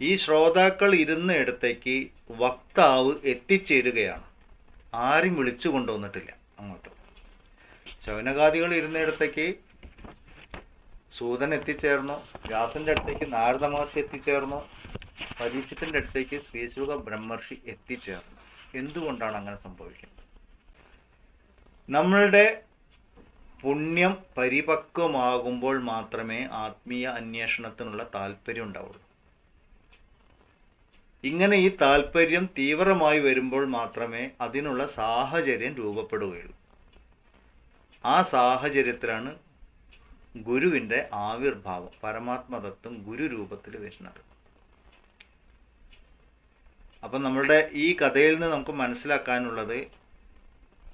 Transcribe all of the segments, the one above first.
ഈ ശ്രോതാക്കൾ ഇരുന്ന ഇടത്തേക്ക് വക്താവ് എത്തിച്ചേരുകയാണ്. ആരും വിളിച്ചു കൊണ്ടുവന്നിട്ടില്ല അങ്ങോട്ട്. ശൗനകാദികൾ ഇരുന്നിടത്തേക്ക് സൂതൻ എത്തിച്ചേർന്നു വ്യാസന്റെ അടുത്തേക്ക് നാരദ മഹർഷി എത്തിച്ചേർന്നു പരീക്ഷത്തിന്റെ അടുത്തേക്ക് ശ്രീശുഖ ബ്രഹ്മർഷി എത്തിച്ചേർന്നു. എന്തുകൊണ്ടാണ് അങ്ങനെ സംഭവിക്കുന്നത്? നമ്മളുടെ പുണ്യം പരിപക്വമാകുമ്പോൾ മാത്രമേ ആത്മീയ അന്വേഷണത്തിനുള്ള താല്പര്യം ഉണ്ടാവുള്ളൂ. ഇങ്ങനെ ഈ താല്പര്യം തീവ്രമായി വരുമ്പോൾ മാത്രമേ അതിനുള്ള സാഹചര്യം രൂപപ്പെടുകയുള്ളൂ. ആ സാഹചര്യത്തിലാണ് ഗുരുവിന്റെ ആവിർഭാവം പരമാത്മതത്വം ഗുരു രൂപത്തിൽ വരുന്നത്. അപ്പം നമ്മളുടെ ഈ കഥയിൽ നിന്ന് നമുക്ക് മനസ്സിലാക്കാനുള്ളത്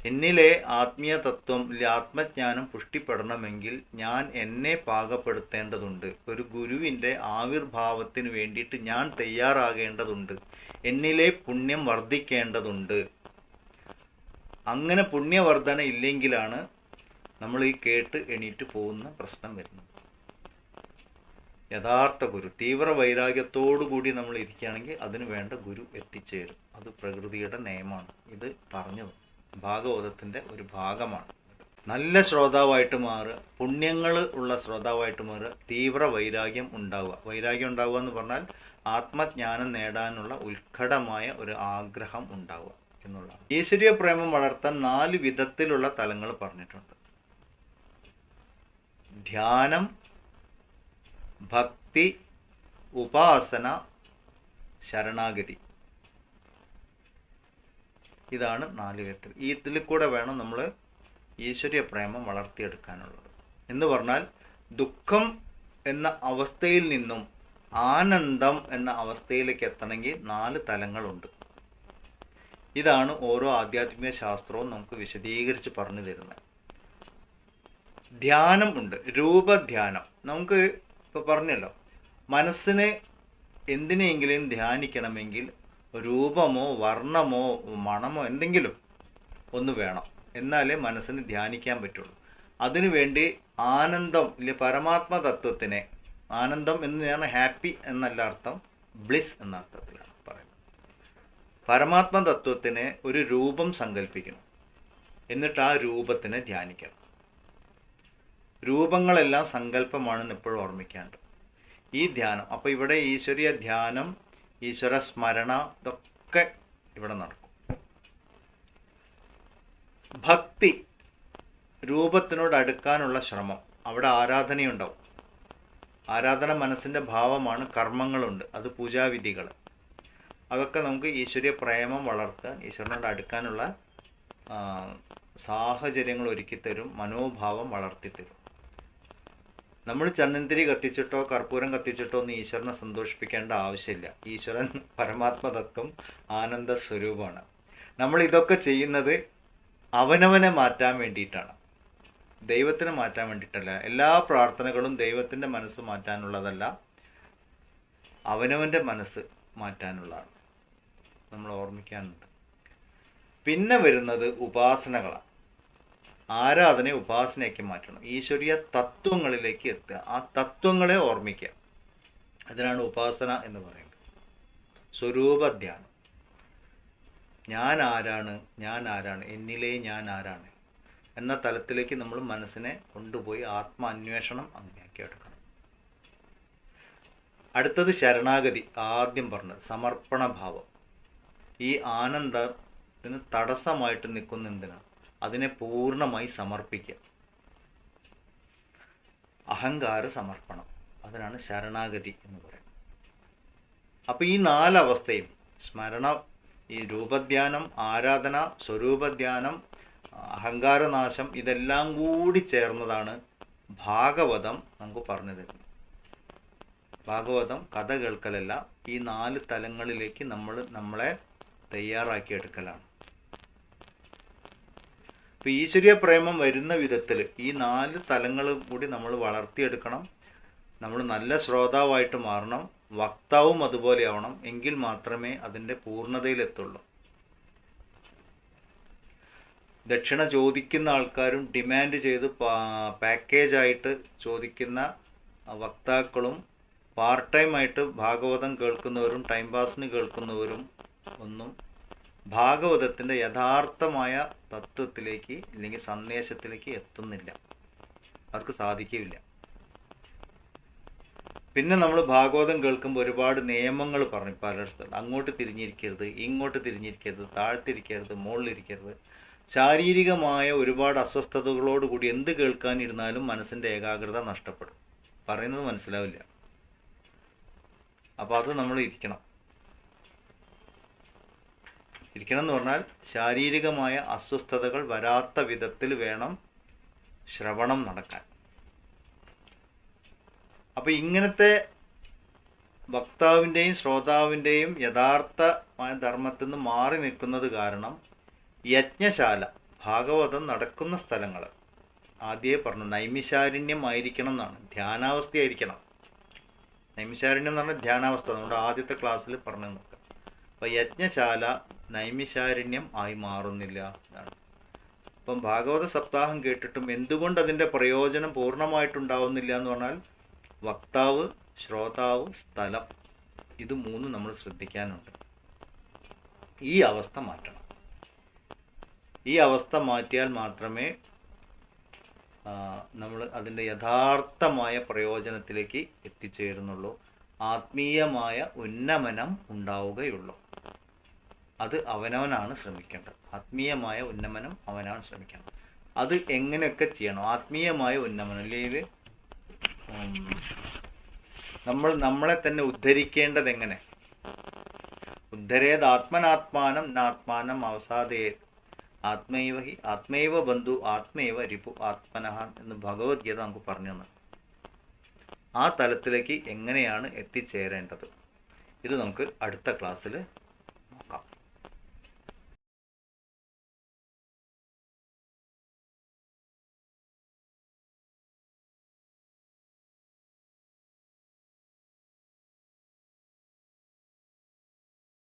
എന്നിലെ ആത്മീയ തത്വം ആത്മജ്ഞാനം പുഷ്ടിപ്പെടണമെങ്കിൽ ഞാൻ എന്നെ പാകപ്പെടുത്തേണ്ടതുണ്ട്. ഒരു ഗുരുവിന്റെ ആവിർഭാവത്തിന് വേണ്ടിയിട്ട് ഞാൻ തയ്യാറാകേണ്ടതുണ്ട്. എന്നിലെ പുണ്യം വർദ്ധിക്കേണ്ടതുണ്ട്. അങ്ങനെ പുണ്യവർധന ഇല്ലെങ്കിലാണ് നമ്മൾ ഈ കേട്ട് എണീറ്റ് പോകുന്ന പ്രശ്നം വരുന്നത്. യഥാർത്ഥ ഗുരു തീവ്ര വൈരാഗ്യത്തോടുകൂടി നമ്മൾ ഇരിക്കുകയാണെങ്കിൽ അതിന് വേണ്ട ഗുരു എത്തിച്ചേരും. അത് പ്രകൃതിയുടെ നിയമമാണ്. ഇത് പറഞ്ഞത് ഭാഗവതത്തിന്റെ ഒരു ഭാഗമാണ്. നല്ല ശ്രോതാവായിട്ട് മാറുക പുണ്യങ്ങൾ ഉള്ള ശ്രോതാവായിട്ട് മാറുക തീവ്ര വൈരാഗ്യം ഉണ്ടാവുക. വൈരാഗ്യം ഉണ്ടാവുക എന്ന് പറഞ്ഞാൽ ആത്മജ്ഞാനം നേടാനുള്ള ഉത്കടമായ ഒരു ആഗ്രഹം ഉണ്ടാവുക എന്നുള്ളതാണ്. ഈശ്വരീയ പ്രേമം വളർത്താൻ നാല് വിധത്തിലുള്ള തലങ്ങൾ പറഞ്ഞിട്ടുണ്ട്. ധ്യാനം ഭക്തി ഉപാസന ശരണാഗതി. ഇതാണ് നാല് കെട്ട് ഈ ഇതിൽ കൂടെ വേണം നമ്മൾ ഈശ്വര്യ പ്രേമം വളർത്തിയെടുക്കാനുള്ളത്. എന്ന് പറഞ്ഞാൽ ദുഃഖം എന്ന അവസ്ഥയിൽ നിന്നും ആനന്ദം എന്ന അവസ്ഥയിലേക്ക് എത്തണമെങ്കിൽ നാല് തലങ്ങളുണ്ട്. ഇതാണ് ഓരോ ആധ്യാത്മിക ശാസ്ത്രവും നമുക്ക് വിശദീകരിച്ച് പറഞ്ഞു തരുന്നത്. ധ്യാനം ഉണ്ട്. രൂപധ്യാനം. നമുക്ക് ഇപ്പൊ പറഞ്ഞല്ലോ മനസ്സിനെ എന്തിനെങ്കിലും ധ്യാനിക്കണമെങ്കിൽ രൂപമോ വർണമോ മണമോ എന്തെങ്കിലും ഒന്ന് വേണം. എന്നാലേ മനസ്സിന് ധ്യാനിക്കാൻ പറ്റുള്ളൂ. അതിനുവേണ്ടി ആനന്ദം ഇല്ലെ പരമാത്മ തത്വത്തിനെ ആനന്ദം എന്ന് ഞാൻ ഹാപ്പി എന്നല്ല അർത്ഥം ബ്ലിസ് എന്ന അർത്ഥത്തിലാണ് പറയുന്നത്. പരമാത്മ തത്വത്തിന് ഒരു രൂപം സങ്കല്പിക്കണം എന്നിട്ട് ആ രൂപത്തിനെ ധ്യാനിക്കണം. രൂപങ്ങളെല്ലാം സങ്കല്പമാണെന്ന് എപ്പോഴും ഓർമ്മിക്കാണ്ട് ഈ ധ്യാനം അപ്പോൾ ഇവിടെ ഈശ്വരീയ ധ്യാനം ഈശ്വര സ്മരണ ഇതൊക്കെ ഇവിടെ നടക്കും. ഭക്തി രൂപത്തിനോട് അടുക്കാനുള്ള ശ്രമം. അവിടെ ആരാധനയുണ്ടാവും. ആരാധന മനസ്സിന്റെ ഭാവമാണ് കർമ്മങ്ങളുണ്ട് അത് പൂജാവിധികൾ. അതൊക്കെ നമുക്ക് ഈശ്വരീയ പ്രേമം വളർത്താൻ ഈശ്വരനോട് അടുക്കാനുള്ള സാഹചര്യങ്ങൾ ഒരുക്കി തരും മനോഭാവം വളർത്തി തരും നമ്മൾ ചന്ദനത്തിരി കത്തിച്ചിട്ടോ കർപ്പൂരം കത്തിച്ചിട്ടോ ഒന്നും ഈശ്വരനെ സന്തോഷിപ്പിക്കേണ്ട ആവശ്യമില്ല. ഈശ്വരൻ പരമാത്മതത്വം ആനന്ദ സ്വരൂപമാണ് നമ്മൾ ഇതൊക്കെ ചെയ്യുന്നത് അവനവനെ മാറ്റാൻ വേണ്ടിയിട്ടാണ്. ദൈവത്തിനെ മാറ്റാൻ വേണ്ടിയിട്ടല്ല. എല്ലാ പ്രാർത്ഥനകളും ദൈവത്തിന്റെ മനസ്സ് മാറ്റാനുള്ളതല്ല അവനവന്റെ മനസ്സ് മാറ്റാനുള്ളതാണ്. നമ്മൾ ഓർമ്മിക്കാനുണ്ട്. പിന്നെ വരുന്നത് ഉപാസനകളാണ്. ആരാധന ഉപാസനയാക്കി മാറ്റണം. ഈശ്വരീയ തത്വങ്ങളിലേക്ക് എത്തുക. ആ തത്വങ്ങളെ ഓർമ്മിക്കുക. അതിനാണ് ഉപാസന എന്ന് പറയുന്നത്. സ്വരൂപ ധ്യാനം ഞാൻ ആരാണ്? ഞാൻ ആരാണ്? എന്നിലെ ഞാൻ ആരാണ്? എന്ന തലത്തിലേക്ക് നമ്മൾ മനസ്സിനെ കൊണ്ടുപോയി ആത്മാന്വേഷണം അങ്ങനെയാക്കി എടുക്കണം. അടുത്തത് ശരണാഗതി. ആദ്യം പറഞ്ഞത് സമർപ്പണ ഭാവം. ഈ ആനന്ദത്തിന് തടസ്സമായിട്ട് നിൽക്കുന്ന എന്തിനാണ്? അതിനെ പൂർണമായി സമർപ്പിക്കുക. അഹങ്കാര സമർപ്പണം. അതിനാണ് ശരണാഗതി എന്ന് പറയുന്നത്. അപ്പൊ ഈ നാലവസ്ഥയും സ്മരണ ഈ രൂപധ്യാനം ആരാധന സ്വരൂപധ്യാനം അഹങ്കാരനാശം ഇതെല്ലാം കൂടി ചേർന്നതാണ് ഭാഗവതം നമുക്ക് പറഞ്ഞു തരുന്നത്. ഭാഗവതം കഥ കേൾക്കലല്ല ഈ നാല് തലങ്ങളിലേക്ക് നമ്മൾ നമ്മളെ തയ്യാറാക്കി ഇപ്പൊ ഈശ്വരീയ പ്രേമം വരുന്ന വിധത്തിൽ ഈ നാല് തലങ്ങളും കൂടി നമ്മൾ വളർത്തിയെടുക്കണം. നമ്മൾ നല്ല ശ്രോതാവായിട്ട് മാറണം. വക്താവും അതുപോലെ ആവണം. എങ്കിൽ മാത്രമേ അതിന്റെ പൂർണതയിലെത്തുള്ളൂ. ദക്ഷിണ ചോദിക്കുന്ന ആൾക്കാരും ഡിമാൻഡ് ചെയ്ത് പാക്കേജായിട്ട് ചോദിക്കുന്ന വക്താക്കളും പാർട്ട് ടൈം ആയിട്ട് ഭാഗവതം കേൾക്കുന്നവരും ടൈം പാസിന് കേൾക്കുന്നവരും ഒന്നും ഭാഗവതത്തിന്റെ യഥാർത്ഥമായ തത്വത്തിലേക്ക് അല്ലെങ്കിൽ സന്ദേശത്തിലേക്ക് എത്തുന്നില്ല. അവർക്ക് സാധിക്കില്ല പിന്നെ നമ്മൾ ഭാഗവതം കേൾക്കുമ്പോൾ ഒരുപാട് നിയമങ്ങൾ പറഞ്ഞു പലയിടത്തും അങ്ങോട്ട് തിരിഞ്ഞിരിക്കരുത് ഇങ്ങോട്ട് തിരിഞ്ഞിരിക്കരുത് താഴ്ത്തിരിക്കരുത് മുകളിലിരിക്കരുത്. ശാരീരികമായ ഒരുപാട് അസ്വസ്ഥതകളോടുകൂടി എന്ത് കേൾക്കാനിരുന്നാലും മനസ്സിന്റെ ഏകാഗ്രത നഷ്ടപ്പെടും. പറയുന്നത് മനസ്സിലാവില്ല. അപ്പോൾ അത് നമ്മൾ ഇരിക്കണം. ഇരിക്കണം എന്ന് പറഞ്ഞാൽ ശാരീരികമായ അസ്വസ്ഥതകൾ വരാത്ത വിധത്തിൽ വേണം ശ്രവണം നടക്കാൻ. അപ്പൊ ഇങ്ങനത്തെ വക്താവിന്റെയും ശ്രോതാവിന്റെയും യഥാർത്ഥമായ ധർമ്മത്തിൽ നിന്ന് മാറി നിൽക്കുന്നത് കാരണം യജ്ഞശാല ഭാഗവതം നടക്കുന്ന സ്ഥലങ്ങൾ. ആദ്യേ പറഞ്ഞു നൈമിശാരണ്യം ആയിരിക്കണം എന്നാണ് ധ്യാനാവസ്ഥയായിരിക്കണം. നൈമിശാരണ്യം എന്ന് പറഞ്ഞാൽ ധ്യാനാവസ്ഥ. നമ്മുടെ ആദ്യത്തെ ക്ലാസ്സിൽ പറഞ്ഞു അപ്പൊ യജ്ഞശാല നൈമിശാരണ്യം ആയി മാറുന്നില്ല എന്നാണ്. അപ്പം ഭാഗവത സപ്താഹം കേട്ടിട്ടും എന്തുകൊണ്ട് അതിന്റെ പ്രയോജനം പൂർണമായിട്ടുണ്ടാവുന്നില്ല എന്ന് പറഞ്ഞാൽ വക്താവ് ശ്രോതാവ് സ്ഥലം ഇത് മൂന്ന് നമ്മൾ ശ്രദ്ധിക്കാനുണ്ട്. ഈ അവസ്ഥ മാറ്റണം. ഈ അവസ്ഥ മാറ്റിയാൽ മാത്രമേ നമ്മൾ അതിന്റെ യഥാർത്ഥമായ പ്രയോജനത്തിലേക്ക് എത്തിച്ചേരുന്നുള്ളൂ. ആത്മീയമായ ഉന്നമനം ഉണ്ടാവുകയുള്ളൂ. അത് അവനവനാണ് ശ്രമിക്കേണ്ടത്. ആത്മീയമായ ഉന്നമനം അവനാണ് ശ്രമിക്കണം. അത് എങ്ങനെയൊക്കെ ചെയ്യണം? ആത്മീയമായ ഉന്നമനം അല്ലെങ്കിൽ നമ്മൾ നമ്മളെ തന്നെ ഉദ്ധരിക്കേണ്ടത് എങ്ങനെ? ഉദ്ധരേത് ആത്മനാത്മാനം നാത്മാനം അവസാദേ ആത്മൈവ ഹി ആത്മൈവ ബന്ധു ആത്മൈവ രിപു ആത്മനഹ എന്ന് ഭഗവത്ഗീത നമുക്ക് പറഞ്ഞു തന്നെ. ആ തലത്തിലേക്ക് എങ്ങനെയാണ് എത്തിച്ചേരേണ്ടത്? ഇത് നമുക്ക് അടുത്ത ക്ലാസ്സിൽ നോക്കാം.